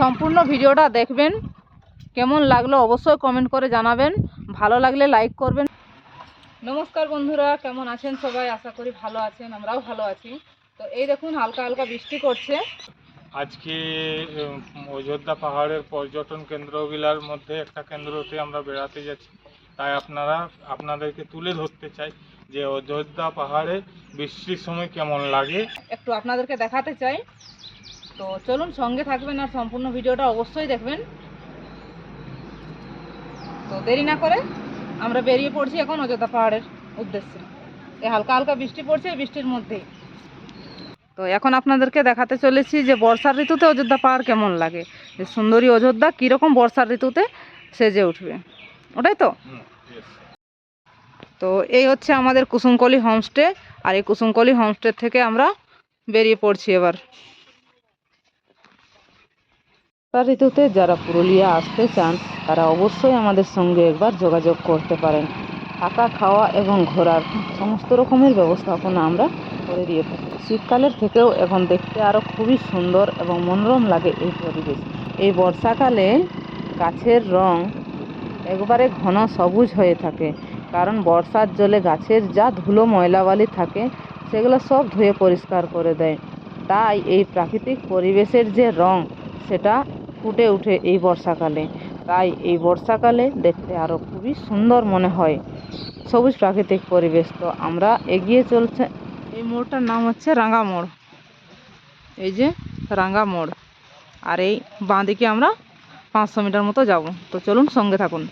সম্পূর্ণ ভিডিওটা দেখবেন। কেমন লাগল অবশ্যই কমেন্ট করে জানাবেন। ভালো লাগলে লাইক করবেন। নমস্কার বন্ধুরা কেমন আছেন সবাই? আশা করি ভালো আছেন আমরাও ভালো আছি। তো এই দেখুন হালকা হালকা বৃষ্টি করছে। আজকে অযোধ্যা পাহাড়ের পর্যটন কেন্দ্রগুলার মধ্যে একটা কেন্দ্রতে আমরা বেড়াতে যাচ্ছি। তাই আপনারা আপনাদেরকে তুলে ধরতে চাই যে অযোধ্যা পাহাড়ে বৃষ্টির সময় কেমন লাগে। একটু আপনাদেরকে দেখাতে চাই। তো চলুন সঙ্গে থাকবেন আর সম্পূর্ণ ভিডিওটা অবশ্যই দেখবেন। তো দেরি না করে আমরা বেরিয়ে পড়ছি এখন অযোধ্যা পাহাড়ের উদ্দেশ্যে। এই হালকা হালকা বৃষ্টি পড়ছে বৃষ্টির মধ্যেই। তো এখন আপনাদেরকে দেখাতে চলেছি যে বর্ষার ঋতুতে অযোধ্যা পাহাড় কেমন লাগে। যে সুন্দরী অযোধ্যা কীরকম বর্ষার ঋতুতে সেজে উঠবে। ওটাই তো? তো এই হচ্ছে আমাদের কুসুমকলি হোমস্টে, আর এই কুসুমকলি হোমস্টে থেকে আমরা বেরিয়ে পড়ছি এবার। বর্ষা ঋতুতে যারা পুরুলিয়া আসতে চান, তারা অবশ্যই আমাদের সঙ্গে একবার যোগাযোগ করতে পারেন। থাকা, খাওয়া এবং ঘোরার সমস্ত রকমের ব্যবস্থাপনা আমরা করে দিয়ে থাকি। শীতকালের থেকেও এখন দেখতে আরও খুবই সুন্দর এবং মনোরম লাগে এই পরিবেশ। এই বর্ষাকালে গাছের রং একবারে ঘন সবুজ হয়ে থাকে, কারণ বর্ষার জলে গাছের যা ধুলো ময়লাবালি থাকে, সেগুলো সব ধুয়ে পরিষ্কার করে দেয়। তাই এই প্রাকৃতিক পরিবেশের যে রং, সেটা ফুটে উঠে এই বর্ষাকালে। তাই এই বর্ষাকালে দেখতে আরও খুবই সুন্দর মনে হয়। সবুজ প্রাকৃতিক পরিবেশ। তো আমরা এগিয়ে চলছে। এই মোড়টার নাম হচ্ছে রাঙ্গা মোড়। এই যে রাঙ্গা মোড়। আর এই বাঁদিকে আমরা পাঁচশো মিটার মতো যাব। তো চলুন সঙ্গে থাকুন।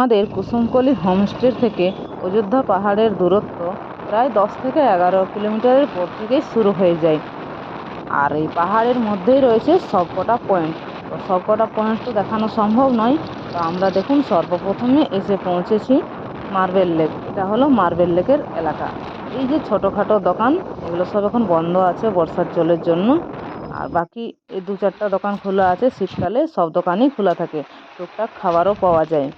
আমাদের কুসুমকলি হোমস্টে থেকে অযোধ্যা পাহাড়ের দূরত্ব প্রায় দশ থেকে এগারো কিলোমিটারের পর থেকেই শুরু হয়ে যায়। আর এই পাহাড়ের মধ্যেই রয়েছে সবকটা পয়েন্ট তো সবকটা পয়েন্ট তো দেখানো সম্ভব নয়। তো আমরা দেখুন সর্বপ্রথমে এসে পৌঁছেছি মার্বেল লেক। এটা হলো মার্বেল লেকের এলাকা। এই যে ছোটোখাটো দোকান, এগুলো সব এখন বন্ধ আছে বর্ষার জলের জন্য। আর বাকি এই দু চারটা দোকান খোলা আছে শীতকালে, সব দোকানই খোলা থাকে। টুকটাক খাবারও পাওয়া যায়।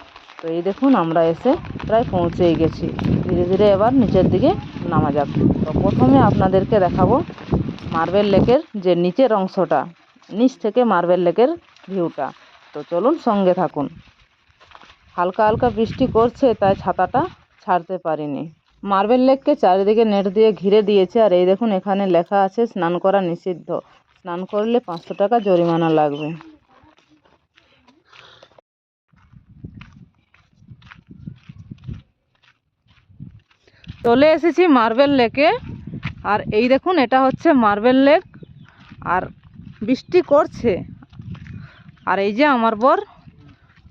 তো এই দেখুন, আমরা এসে প্রায় পৌঁছেই গেছি। ধীরে ধীরে এবার নিচের দিকে নামা যাক। তো প্রথমে আপনাদেরকে দেখাবো মার্বেল লেকের যে নিচের অংশটা, নিচ থেকে মার্বেল লেকের ভিউটা। তো চলুন সঙ্গে থাকুন। হালকা হালকা বৃষ্টি করছে, তাই ছাতাটা ছাড়তে পারিনি। মার্বেল লেককে চারিদিকে নেট দিয়ে ঘিরে দিয়েছে, আর এই দেখুন, এখানে লেখা আছে, স্নান করা নিষিদ্ধ। স্নান করলে পাঁচশো টাকা জরিমানা লাগবে। চলে এসেছি মার্বেল লেকে। আর এই দেখুন এটা হচ্ছে মার্বেল লেক। আর বৃষ্টি করছে। আর এই যে আমার বর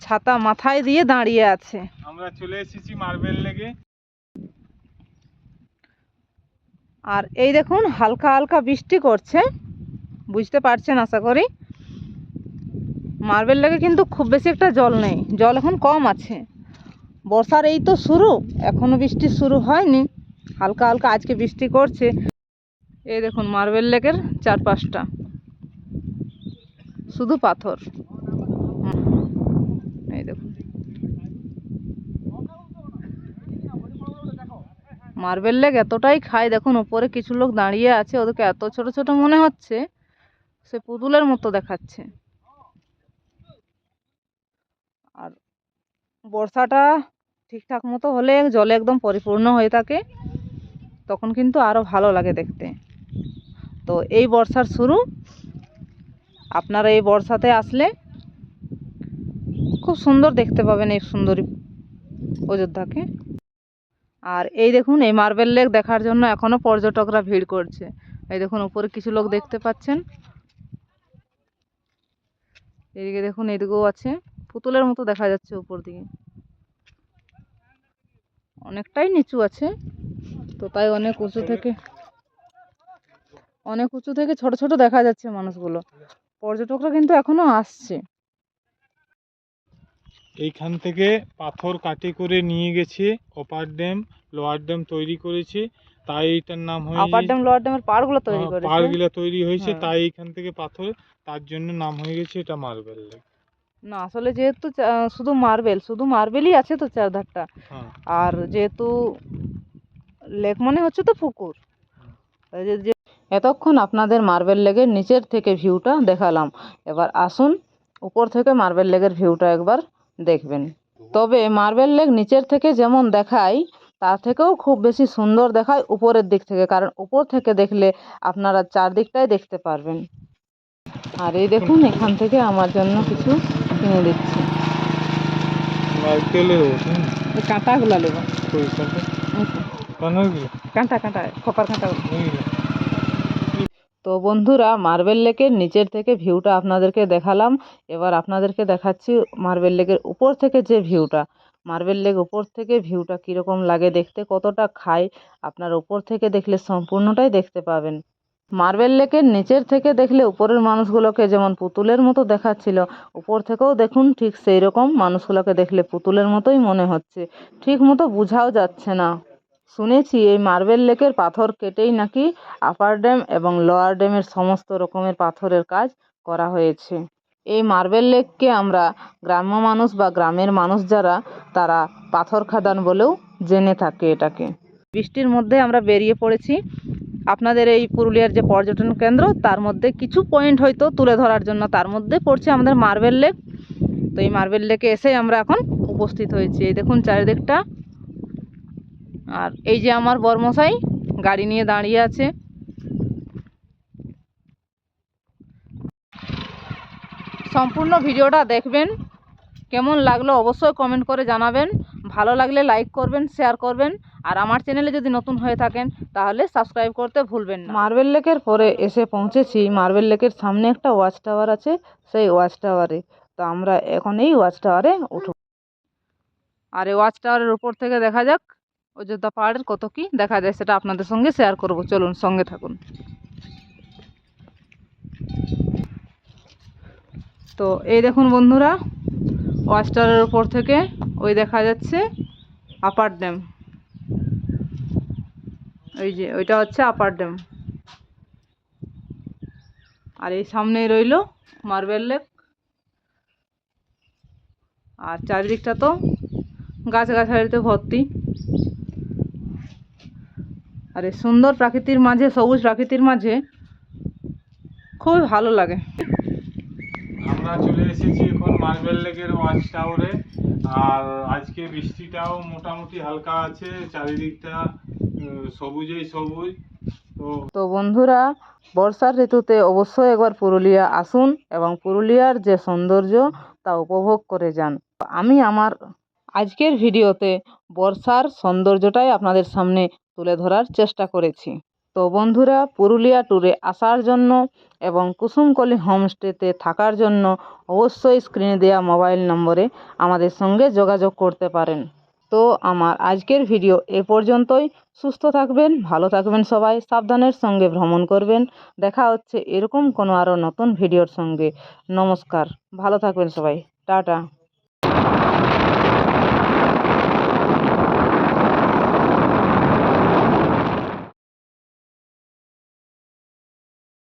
ছাতা মাথায় দিয়ে দাঁড়িয়ে আছে। আমরা চলে এসেছি মার্বেল লেকে। আর এই দেখুন হালকা হালকা বৃষ্টি করছে। বুঝতে পারছেন আশা করি। মার্বেল লেকে কিন্তু খুব বেশি একটা জল নেই। জল এখন কম আছে। বর্ষার এই তো শুরু, এখনও বৃষ্টি শুরু হয়নি, হালকা হালকা আজকে বৃষ্টি করছে। এই দেখুন, মার্বেল লেকের চারপাশটা। শুধু পাথর। এই দেখুন। মার্বেল লেক এতটাই খায়, দেখুন, ওপরে কিছু লোক দাঁড়িয়ে আছে, ওদেরকে এত ছোট ছোট মনে হচ্ছে, সে পুতুলের মতো দেখাচ্ছে আর বর্ষাটা ঠিকঠাক মতো হলে জলে একদম পরিপূর্ণ হয়ে থাকে, তখন কিন্তু আরও ভালো লাগে দেখতে। তো এই বর্ষার শুরু। আপনারা এই বর্ষাতে আসলে খুব সুন্দর দেখতে পাবেন এই সুন্দরী অযোধ্যাকে। আর এই দেখুন, এই মার্বেল লেক দেখার জন্য এখনও পর্যটকরা ভিড় করছে। এই দেখুন, উপরে কিছু লোক দেখতে পাচ্ছেন। এদিকে দেখুন, এদিকেও আছে। পুতুলের মতো দেখা যাচ্ছে উপর দিকে। অনেকটাই নিচু আছে তো তাই অনেক উঁচু থেকে অনেক উঁচু থেকে ছোট ছোট দেখা যাচ্ছে মানুষগুলো। পর্যটকরা কিন্তু এখনও আসছে। এইখান থেকে পাথর কাটি করে নিয়ে গেছে অপার ড্যাম লোয়ার ড্যাম তৈরি করেছে তাই এটার নাম হয়েছে আপার ড্যাম লোয়ার ড্যামের পাড়গুলো তৈরি করেছে। পাহাড়গুলো তৈরি হয়েছে হ্যাঁ। তাই এখান থেকে পাথর তার জন্য নাম হয়ে গেছে এটা মার্বেল লেক। না আসলে যেহেতু শুধু মার্বেল শুধু মার্বেলই আছে তো চারধারটা। হ্যাঁ। আর যেহেতু লেক মানে হচ্ছে তো পুকুর। যে এতক্ষণ আপনাদের মার্বেল লেগের নিচের থেকে ভিউটা দেখালাম। এবার আসুন উপর থেকে মার্বেল লেগের ভিউটা একবার দেখবেন। তবে মার্বেল লেক নিচের থেকে যেমন দেখায় তার থেকেও খুব বেশি সুন্দর দেখায় উপরের দিক থেকে। কারণ উপর থেকে দেখলে আপনারা চারদিকটাই দেখতে পারবেন। আর এই দেখুন এখান থেকে আমার জন্য কিছু কিনে দিচ্ছি। নারকেলের এই কাঁটাগুলো নেব কাঁটা? কাঁটা খপার কাঁটাগুলো তো বন্ধুরা মার্বেল লেকের নিচের থেকে ভিউটা আপনাদেরকে দেখালাম। এবার আপনাদেরকে দেখাচ্ছি মার্বেল লেকের উপর থেকে যে ভিউটা মার্বেল লেক উপর থেকে ভিউটা কীরকম লাগে দেখতে কতটা খায় আপনার উপর থেকে দেখলে সম্পূর্ণটাই দেখতে পাবেন। মার্বেল লেকের নিচের থেকে দেখলে উপরের মানুষগুলোকে যেমন পুতুলের মতো দেখাচ্ছিল, উপর থেকেও দেখুন ঠিক সেই রকম মানুষগুলোকে দেখলে পুতুলের মতোই মনে হচ্ছে। ঠিক মতো বোঝাও যাচ্ছে না। শুনেছি এই মার্বেল লেকের পাথর কেটেই নাকি আপার ড্যাম এবং লোয়ার ড্যামের সমস্ত রকমের পাথরের কাজ করা হয়েছে। এই মার্বেল লেককে আমরা গ্রাম্য মানুষ বা গ্রামের মানুষ যারা, তারা পাথর খাদান বলেও জেনে থাকে এটাকে। বৃষ্টির মধ্যে আমরা বেরিয়ে পড়েছি। আপনাদের এই পুরুলিয়ার যে পর্যটন কেন্দ্র, তার মধ্যে কিছু পয়েন্ট হয়তো তুলে ধরার জন্য তার মধ্যে পড়ছে আমাদের মার্বেল লেক তো এই মার্বেল লেকে এসেই আমরা এখন উপস্থিত হয়েছি। এই দেখুন চারিদিকটা। আর এই যে আমার বর্মশাই, গাড়ি নিয়ে দাঁড়িয়ে আছে। সম্পূর্ণ ভিডিওটা দেখবেন। কেমন লাগল অবশ্যই কমেন্ট করে জানাবেন। ভালো লাগলে লাইক করবেন শেয়ার করবেন। আর আমার চ্যানেলে যদি নতুন হয়ে থাকেন তাহলে সাবস্ক্রাইব করতে ভুলবেন না। মার্বেল লেকের পরে এসে পৌঁছেছি। মার্বেল লেকের সামনে একটা ওয়াচ টাওয়ার আছে সেই ওয়াচ টাওয়ারে তো আমরা এখন এই ওয়াচ টাওয়ারে উঠব। আর এই ওয়াচ টাওয়ারের উপর থেকে দেখা যাক অযোধ্যা পাহাড়ের কত কি দেখা যায় সেটা আপনাদের সঙ্গে শেয়ার করব। চলুন সঙ্গে থাকুন। তো এই দেখুন বন্ধুরা ওয়াচ টাওয়ারের উপর থেকে ওই দেখা যাচ্ছে আপার ড্যাম ওই যে, ওইটা হচ্ছে আপার ড্যাম আর এই সামনেই রইল মার্বেল লেক আর চারিদিকটা তো গাছ গাছগাছালিতে ভর্তি। আর এই সুন্দর প্রাকৃতির মাঝে, সবুজ প্রাকৃতির মাঝে খুবই ভালো লাগে। আমরা চলে এসেছি এখন মার্বেল লেকের ওয়াচ টাওয়ারে আর আজকে বৃষ্টিটাও মোটামুটি হালকা আছে, চারিদিকটা সবুজেই সবুজ, তো তো বন্ধুরা, বর্ষার ঋতুতে অবশ্যই একবার পুরুলিয়া আসুন এবং পুরুলিয়ার যে সৌন্দর্য তা উপভোগ করে যান। আমি আমার আজকের ভিডিওতে বর্ষার সৌন্দর্যটাই আপনাদের সামনে তুলে ধরার চেষ্টা করেছি। তো বন্ধুরা, পুরুলিয়া ট্যুরে আসার জন্য এবং কুসুমকলি হোমস্টেতে থাকার জন্য অবশ্যই স্ক্রিনে দেওয়া মোবাইল নম্বরে আমাদের সঙ্গে যোগাযোগ করতে পারেন। তো আমার আজকের ভিডিও এ পর্যন্তই। সুস্থ থাকবেন, ভালো থাকবেন সবাই, সাবধানের সঙ্গে ভ্রমণ করবেন। দেখা হচ্ছে এরকম কোনো আরও নতুন ভিডিওর সঙ্গে। নমস্কার, ভালো থাকবেন সবাই। টাটা।